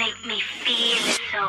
make me feel so.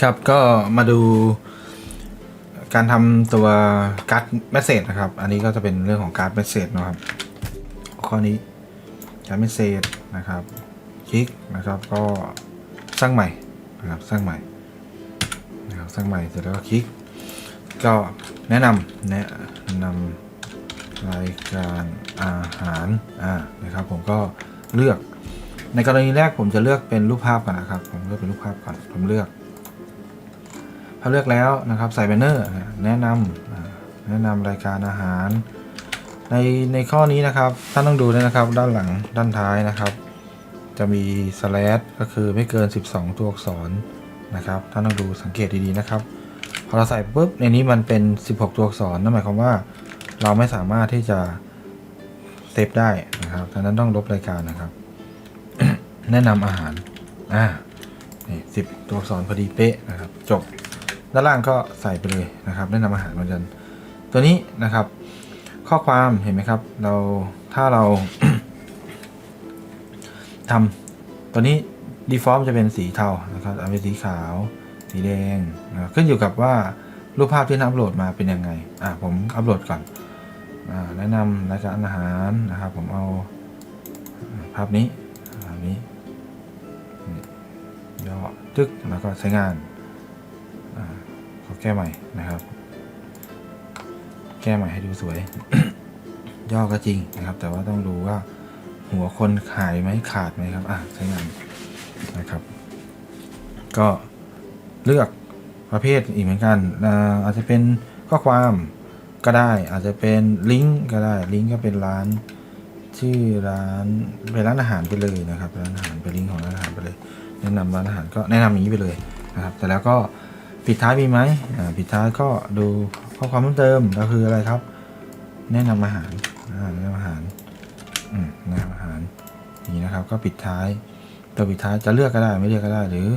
ครับก็มาดูการทำตัวการ์ดเมสเซจนะครับ อันนี้ก็จะเป็นเรื่องของการ์ดเมสเซจนะครับ ข้อนี้การ์ดเมสเซจนะครับ คลิกนะครับก็สร้างใหม่นะครับ สร้างใหม่นะครับ สร้างใหม่เสร็จแล้วก็คลิก ก็แนะนำแนะนำรายการอาหารอ่านะครับผมก็เลือก ในกรณีแรกผมจะเลือกเป็นรูปภาพก่อนนะครับ ผมเลือกเป็นรูปภาพก่อนผมเลือกพอเลือกแล้วนะครับใส่แบนเนอร์แนะนำแนะนำรายการอาหาร ในในข้อนี้นะครับท่านต้องดูด้วยนะครับด้านหลังด้านท้ายนะครับ จะมีสแลชก็คือไม่เกิน 12 ตัวอักษรนะครับท่านต้องดูสังเกตดีๆนะครับ พอเราใส่ปุ๊บในนี้มันเป็น 16 ตัวอักษรนั่นหมายความว่า เราไม่สามารถที่จะเซฟได้นะครับดังนั้นต้องลบรายการนะครับ แนะนำอาหารอ่านี่สิบตัวอักษรพอดีเป๊ะนะครับ จบด้านล่างก็ใส่ไปเลยนะครับ แนะนำอาหารเหมือนกันตัวนี้นะครับ ข้อความเห็นไหมครับ เราถ้าเราทำตัวนี้ default จะเป็นสีเทานะครับเอาเป็นสีขาว สีแดงนะขึ้นอยู่กับว่ารูปภาพที่นอัปโหลดมาเป็นยังไงอะผมอัปโหลดก่อนอ่าแนะนำรายการอาหารนะครับผมเอาภาพนี้ภาพนี้ย่อจึ๊กแล้วก็ใช้งานอ่าขอแก้ใหม่นะครับ แก้ใหม่ให้ดูสวย ย่อก็จริงนะครับ แต่ว่าต้องดูว่าหัวคนหายไหมขาดไหมครับอะใช้งานนะครับ ก็ เลือกประเภทอีกเหมือนกันอาอาจจะเป็นข้อความก็ได้ อาจจะเป็นลิงก์ก็ได้ลิงก์ก็เป็นร้านชื่อร้านเป็นร้านอาหารไปเลยนะครับร้านอาหารเป็นลิงก์ของร้านอาหารไปเลย แนะนำร้านอาหารก็แนะนำอย่างนี้ไปเลยนะครับแต่แล้วก็ปิดท้ายมีไหมปิดท้ายก็ดูข้อความเพิ่มเติมก็คืออะไรครับ แนะนำอาหารแนะนำอาหารแนะนำอาหารนี้นะครับก็ปิดท้ายตัวปิดท้ายจะเลือกก็ได้ไม่เลือกก็ได้หรือ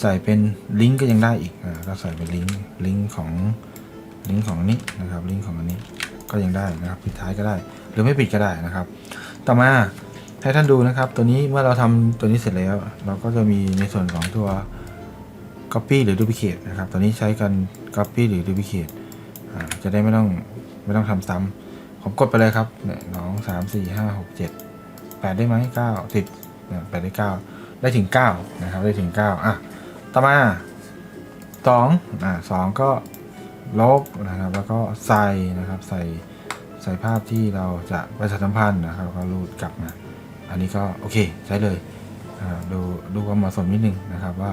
ใส่เป็นลิงก์ก็ยังได้อีกอ่าก็ใส่เป็นลิงก์ลิงก์ของลิงก์ของอันนี้นะครับลิงก์ของอันนี้ก็ยังได้นะครับปิดท้ายก็ได้ หรือไม่ปิดก็ได้นะครับ ต่อมาให้ท่านดูนะครับ ตัวนี้เมื่อเราทำตัวนี้เสร็จแล้ว เราก็จะมีในส่วนของตัว copy หรือ duplicate นะครับตัวนี้ใช้กัน copy หรือ duplicate อจะได้ไม่ต้องไม่ต้องทำซ้ำผมกดไปเลยครับเนี่ยสองสามสี่ห้าหกเจ็ดแปดได้ไหมเก้าสิบแปดได้เก้าได้ถึงเก้านะครับได้ถึงเก้าอะ ต่อมาสองอ่าสองก็ลบนะครับ แล้วก็ใส่นะครับ ใส่ใส่ภาพที่เราจะประชาสัมพันธ์นะครับก็รูดกลับมา อันนี้ก็โอเคใช้เลยอ่าดูดูความเหมาะสมนิดนึงนะครับว่า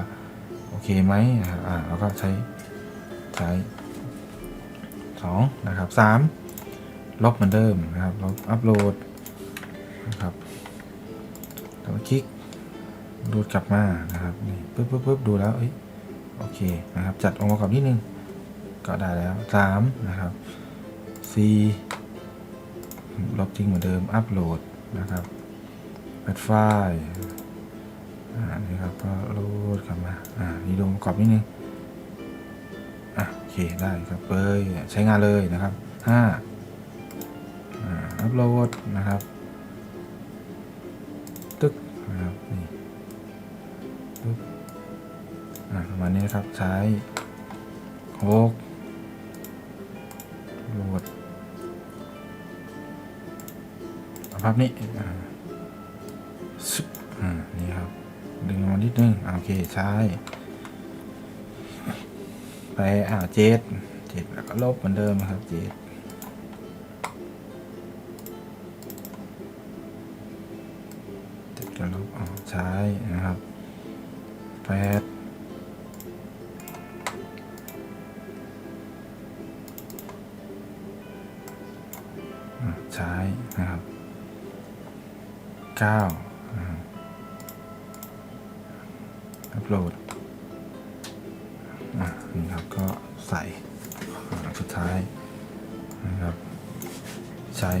โอเคไหมนะครับอ่าแล้วก็ใช้ใช้สองนะครับสามลบเหมือนเดิมนะครับลบอัปโหลดนะครับแล้วคลิก รูดกลับมานะครับนี่ปึ๊บปึ๊บปึ๊บดูแล้วเอ้ยโอเคนะครับ จัดองค์ประกอบนิดนึงก็ได้แล้วสามนะครับสี่ลบทิ้งเหมือนเดิมอัปโหลดนะครับเปิดไฟล์อ่านี่ครับก็รูดกลับมาอ่านี่ดูประกอบนิดนึงอะโอเคได้ครับเปยใช้งานเลยนะครับห้าอ่าอัพโหลดนะครับ ตึกนะครับนี่ ประมาณนี้นะครับ ใช้หกโหลดเอาภาพนี้อ่าซึบอ่านี่ครับ ดึงมานิดนึงอโอเค ใช้ ไปอ่าเจ็ดเจ็ดแล้วก็ลบเหมือนเดิมครับเจ็ดเจ็ดก็ลบอ๋อใช้นะครับ ปดอ่าใช้นะครับเก้าอัปโหลดอะนี่ครับก็ใส่สุดท้ายนะครับใช้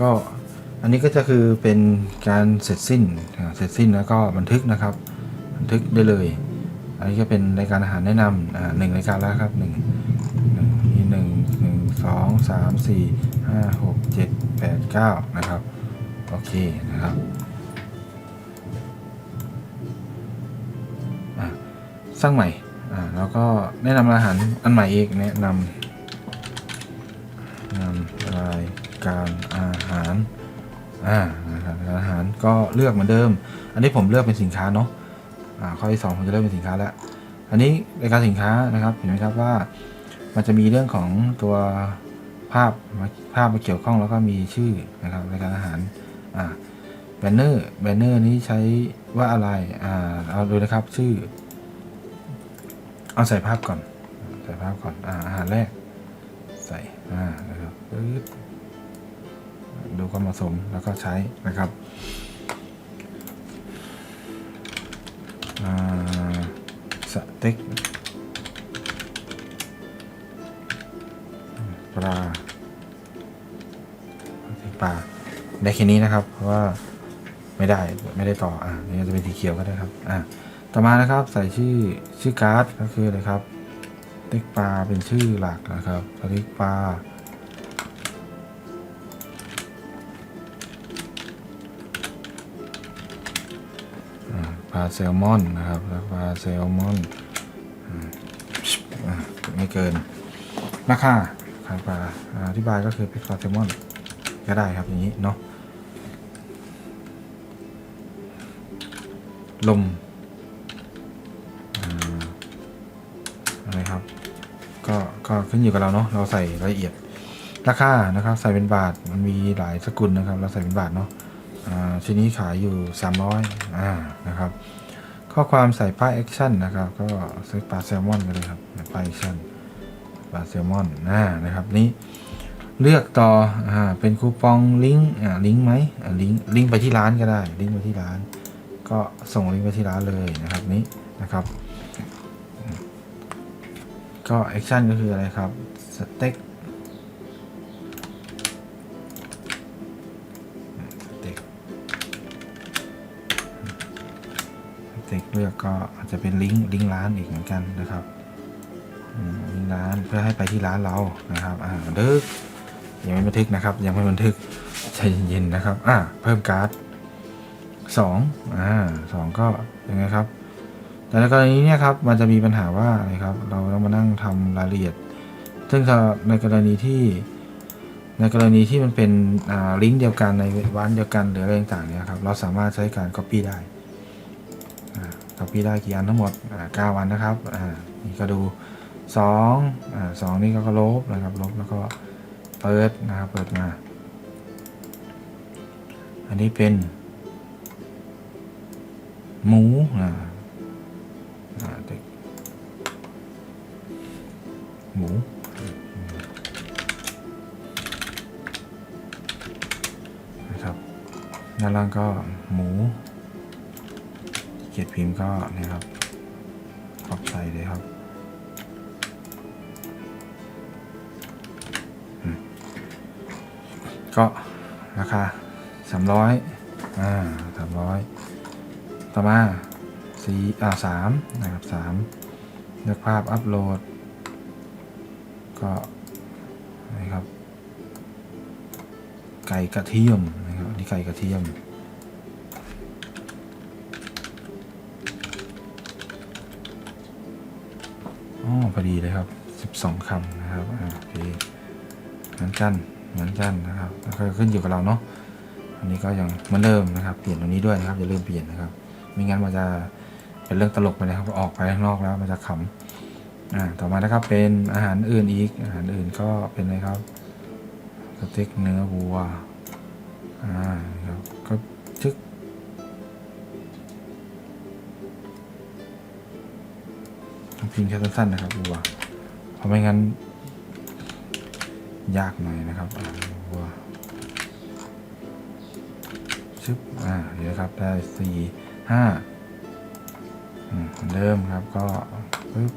ก็อันนี้ก็จะคือเป็นการเสร็จสิ้นเสร็จสิ้นแล้วก็บันทึกนะครับ ทึกได้เลย อันนี้ก็เป็นรายการอาหารแนะนำอ่าหนึ่งรายการแล้วครับหนึ่งหนึ่งมีหนึ่งหนึ่งสองสามสี่ห้าหกเจ็ดแปดเก้านะครับ โอเคนะครับสร้างใหม่อ่าแล้วก็แนะนำอาหารอันใหม่อีกแนะนำนำรายการอาหารอ่านะครับอาหารก็เลือกเหมือนเดิม อันนี้ผมเลือกเป็นสินค้าเนาะ ข้อที่สองผมจะเลือกเป็นสินค้าแล้วอันนี้รายการสินค้านะครับเห็นไหมครับว่ามันจะมีเรื่องของตัวภาพภาพมาเกี่ยวข้องแล้วก็มีชื่อนะครับรายการอาหารอ่าแบนเนอร์แบนเนอร์นี้ใช้ว่าอะไรอ่าเอาดูนะครับชื่อ เอาใส่ภาพก่อนใส่ภาพก่อนอ่าอาหารแรกใส่อ่านะครับดดูความเหมาะสมแล้วก็ใช้นะครับ สเต็กปลาสเต็กปลาได้แค่นี้นะครับ เพราะว่าไม่ได้ไม่ได้ต่ออ่านี่จะเป็นสีเขียวก็ได้ครับอ่าต่อมานะครับใส่ชื่อชื่อการ์ดก็คืออะไรครับสเต็กปลาเป็นชื่อหลักนะครับสเต็กปลา ปลาแซลมอนนะครับปลาแซลมอนไม่เกิน ราคาราคาปลาอธิบายก็คือเป็นปลาแซลมอนก็ได้ครับอย่างนี้เนาะลมอะไรครับ ก็ก็ขึ้นอยู่กับเราเนาะเราใส่รายละเอียดราคานะครับ ใส่เป็นบาทมันมีหลายสกุลนะครับ เราใส่เป็นบาทเนาะ ชิ้นนี้ขายอยู่ 300อ่านะครับ ข้อความใส่ป้ายแอคชั่นนะครับ ก็ซื้อปลาแซลมอนกันเลยครับป้ายแอคชั่นปลาแซลมอนอ่านะครับนี่เลือกต่ออเป็นคูปองลิงก์ลิงก์ไหมลิงก์ลิงก์ไปที่ร้านก็ได้ ลิงก์ไปที่ร้าน ก็ส่งลิงก์ไปที่ร้านเลยนะครับนี้นะครับ ก็แอคชั่นก็คืออะไรครับสเต็ก เต็กเลือกก็อาจจะเป็นลิงก์ลิงก์ร้านอีกเหมือนกันนะครับลิงก์ร้านเพื่อให้ไปที่ร้านเรานะครับอ่าบันทึกยังไม่บันทึกนะครับ ยังไม่บันทึกใจเย็นๆนะครับอ่าเพิ่มการ์ดสองอ่าสองก็ยังไงครับ แต่ในกรณีนี้ครับมันจะมีปัญหาว่าอะไรครับ เราต้องมานั่งทำรายละเอียด ซึ่งในกรณีที่ในกรณีที่มันเป็นลิงก์เดียวกันในวันเดียวกันหรืออะไรต่างๆเนี่ยครับเราสามารถใช้การ Copy ได้ คัปีได้กี่อันทั้งหมดอ่าเก้าอันนะครับอ่านี่ก็ดูสองอ่าสองนี่ก็ลบนะครับลบแล้วก็เปิดนะครับเปิดมา อันนี้เป็น หมูอ่าอ่าหมูนะครับด้านล่างก็หมู เพิมพ์ก็นี่ยครับขอบใส่เลยครับก็ราคาสามร้อยอ่าสามร้อยต่อมาสีอ่าสามนะครับสามเลือกภาพอัปโหลด ก็นะครับ ไก่กระเทียมนะครับนี่ไก่กระเทียม พอดีเลยครับ 12คำนะครับอ่าโอเคเหมือนกันเหมือนกันนะครับแล้วก็ขึ้นอยู่กับเราเนาะอันนี้ก็ยังเหมือนเดิมนะครับ เปลี่ยนตรงนี้ด้วยนะครับอย่าลืมเปลี่ยนนะครับไม่งั้นมันจะเป็นเรื่องตลกไปนะครับออกไปข้างนอกแล้วมันจะขำอ่าต่อมานะครับเป็นอาหารอื่นอีกอาหารอื่นก็เป็นอะไรครับสเต็กเนื้อวัวอ่านะครับ พิมพ์แค่สั้นๆนะครับวัวเพราะไม่งั้น ยากหน่อยนะครับวัวชึบอ่าเดี๋ยวนะครับได้สี่ห้าอืมเหมือนเดิมครับก็ปึ๊บ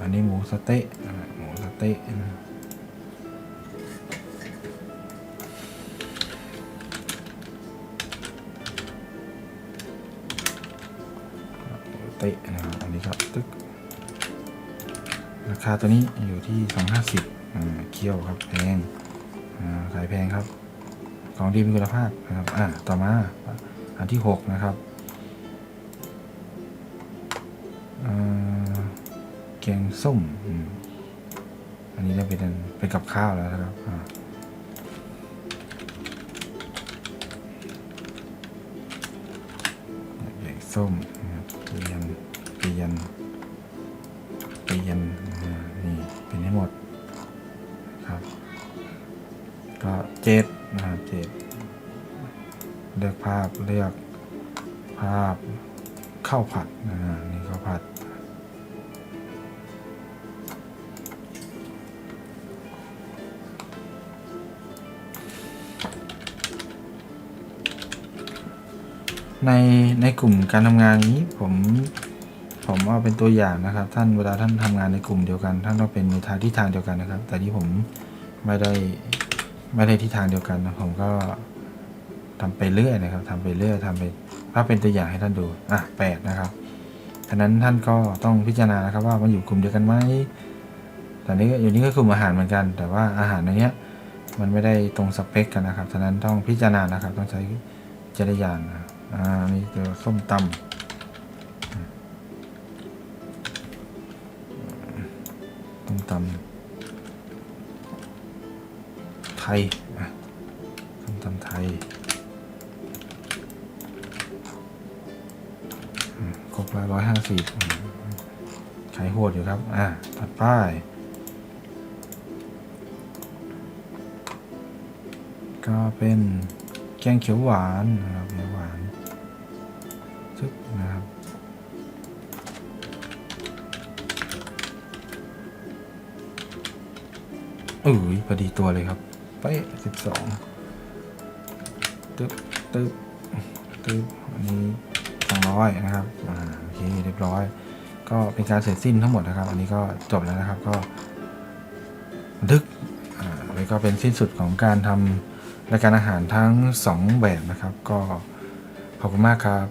อันนี้หมูสเต๊ะหมูสเต๊ะ เตะนะครับอันนี้ก็ตึกราคาตัวนี้อยู่ที่สองห้าสิบอ่าเคี่ยวครับแพงอ่าขายแพงครับ ของดีมีคุณภาพนะครับอ่าต่อมาอันที่หกนะครับแกงส้มอันนี้จะเป็นเป็นกับข้าวแล้วนะครับแกงส้ม ก็เจ็ดนะครับเจ็ดเลือกภาพเลือกภาพข้าวผัดนะฮะนี่ข้าวผัดในในกลุ่มการทำงานนี้ผมผมเอาเป็นตัวอย่างนะครับ ท่านเวลาท่านทำงานในกลุ่มเดียวกัน ท่านก็เป็นในทางที่ทางเดียวกันนะครับ แต่ที่ผมไม่ได้ ไม่ได้ที่ทางเดียวกันนะผมก็ทำไปเรื่อยนะครับทำไปเรื่อยทำไปถ้าเป็นตัวอย่างให้ท่านดูอะแปดนะครับฉะนั้นท่านก็ต้องพิจารณานะครับว่ามันอยู่กลุ่มเดียวกันไหมแต่นี้อยู่นี่ก็กลุ่มอาหารเหมือนกัน แต่ว่าอาหารในเนี้ยมันไม่ได้ตรงสเปคกันนะครับฉะนั้นต้องพิจารณานะครับ ต้องใช้จริยานนะอ่านี่ตัวส้มตำส้มตำ ยอะส้มตำไทยครบละร้อยห้าสิบขายโหดอยู่ครับ อะตัดป้ายก็เป็นแกงเขียวหวานนะครับเขียวหวานซึบนะครับอุ้ยพอดีตัวเลยครับ ป๊ะสิบสองตึ๊บตึ๊บตึ๊บอันนี้สองร้อยนะครับอ่าโอเคเรียบร้อย ก็เป็นการเสร็จสิ้นทั้งหมดนะครับ อันนี้ก็จบแล้วนะครับก็บันทึกอ่าอันนี้ก็เป็นสิ้นสุดของการทำรายการอาหารทั้งสองแบบนะครับ ก็ขอบคุณมากครับ